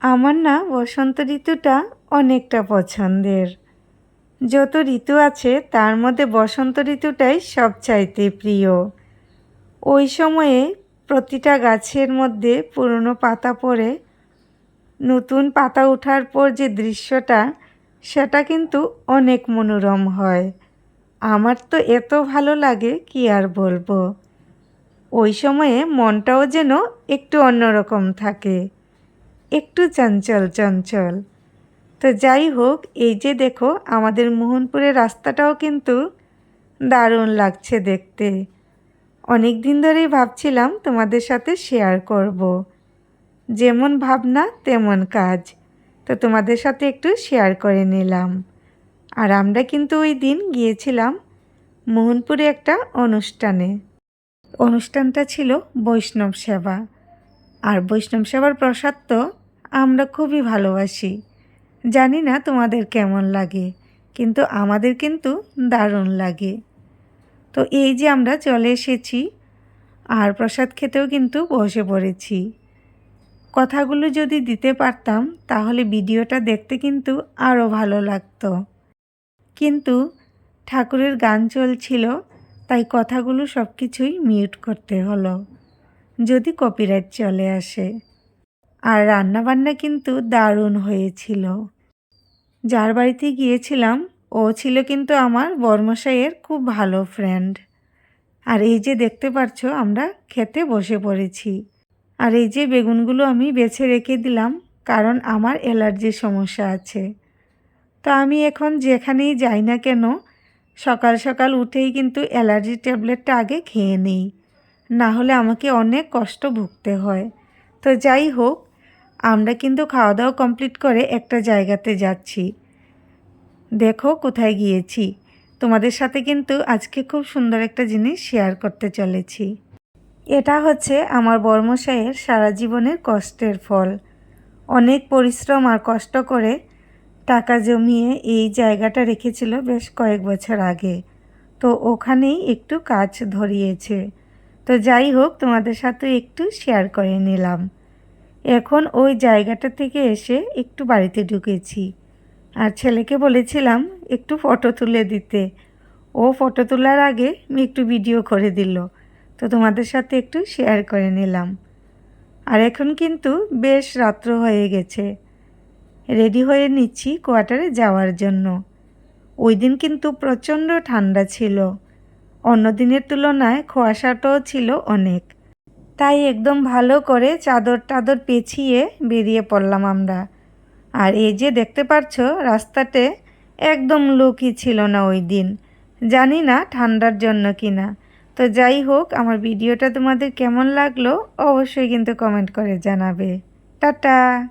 আমার না বসন্ত ঋতুটা অনেকটা পছন্দের। যত ঋতু আছে, তার মধ্যে বসন্ত ঋতুটাই সবচাইতে প্রিয়। ওই সময়ে প্রতিটা গাছের মধ্যে পুরনো পাতা পড়ে, নতুন পাতা ওঠার পর যে দৃশ্যটা, সেটা কিন্তু অনেক মনোরম হয়। আমার তো এত ভালো লাগে, কি আর বলব? ওই সময়ে মনটাও যেন একটু অন্যরকম থাকে। একটু চঞ্চল চঞ্চল। তো যাই হোক, এই যে দেখো, আমাদের মোহনপুরের রাস্তাটাও কিন্তু দারুণ লাগছে দেখতে। অনেক দিন ধরেই ভাবছিলাম তোমাদের সাথে শেয়ার করব। যেমন ভাবনা, তেমন কাজ। তো তোমাদের সাথে একটু শেয়ার করে নিলাম। আর আমরা কিন্তু ওই দিন গিয়েছিলাম মোহনপুরে একটা অনুষ্ঠানে। অনুষ্ঠানটা ছিল বৈষ্ণব সেবা। আর বৈষ্ণব সেবার প্রসাদ তো আমরা খুবই ভালোবাসি। জানি না তোমাদের কেমন লাগে, কিন্তু আমাদের কিন্তু দারুণ লাগে। তো এই যে আমরা চলে এসেছি, আর প্রসাদ খেতেও কিন্তু বসে পড়েছি। কথাগুলো যদি দিতে পারতাম, তাহলে ভিডিওটা দেখতে কিন্তু আরও ভালো লাগতো। কিন্তু ঠাকুরের গান চলছিল, তাই কথাগুলো সব কিছুই মিউট করতে হলো। যদি কপিরাইট চলে আসে। আর রান্নাবান্না কিন্তু দারুণ হয়েছিল। যার বাড়িতে গিয়েছিলাম, ও ছিল কিন্তু আমার বর্মশাইয়ের খুব ভালো ফ্রেন্ড আর এই যে দেখতে পাচ্ছ আমরা খেতে বসে পড়েছি। আর এই যে বেগুনগুলো আমি বেছে রেখে দিলাম, কারণ আমার অ্যালার্জির সমস্যা আছে। তো আমি এখন যেখানেই যাই না কেন, সকাল সকাল উঠেই কিন্তু অ্যালার্জি ট্যাবলেটটা আগে খেয়ে নিই। না হলে আমাকে অনেক কষ্ট ভুগতে হয়। তো যাই হোক আমরা কিন্তু খাওয়া দাওয়া কমপ্লিট করে একটা জায়গাতে যাচ্ছি। দেখো কোথায় গিয়েছি। তোমাদের সাথে কিন্তু আজকে খুব সুন্দর একটা জিনিস শেয়ার করতে চলেছি। এটা হচ্ছে আমার বর্মশাইয়ের সারা জীবনের কষ্টের ফল। অনেক পরিশ্রম আর কষ্ট করে টাকা জমিয়ে এই জায়গাটা রেখেছিল বেশ কয়েক বছর আগে। তো ওখানেই একটু কাজ ধরিয়েছে। তো যাই হোক, তোমাদের সাথে একটু শেয়ার করে নিলাম। এখন ওই জায়গাটা থেকে এসে একটু বাড়িতে ঢুকেছি। আর ছেলেকে বলেছিলাম একটু ফটো তুলে দিতে। ও ফটো তোলার আগে আমি একটু ভিডিও করে দিল। তো তোমাদের সাথে একটু শেয়ার করে নিলাম। আর এখন কিন্তু বেশ রাত্র হয়ে গেছে। রেডি হয়ে নিচ্ছি কোয়ার্টারে যাওয়ার জন্য। ওই দিন কিন্তু প্রচণ্ড ঠান্ডা ছিল। অন্য দিনের তুলনায় খোয়াশাটাও ছিল অনেক। তাই একদম ভালো করে চাদর টাদর পেছিয়ে বেরিয়ে পড়লাম আমরা। আর এই যে দেখতে পাচ্ছ রাস্তাতে একদম লোকই ছিল না ওই দিন। জানি না ঠান্ডার জন্য কি না তো যাই হোক, আমার ভিডিওটা তোমাদের কেমন লাগল অবশ্যই কিন্তু কমেন্ট করে জানাবে। টাটা!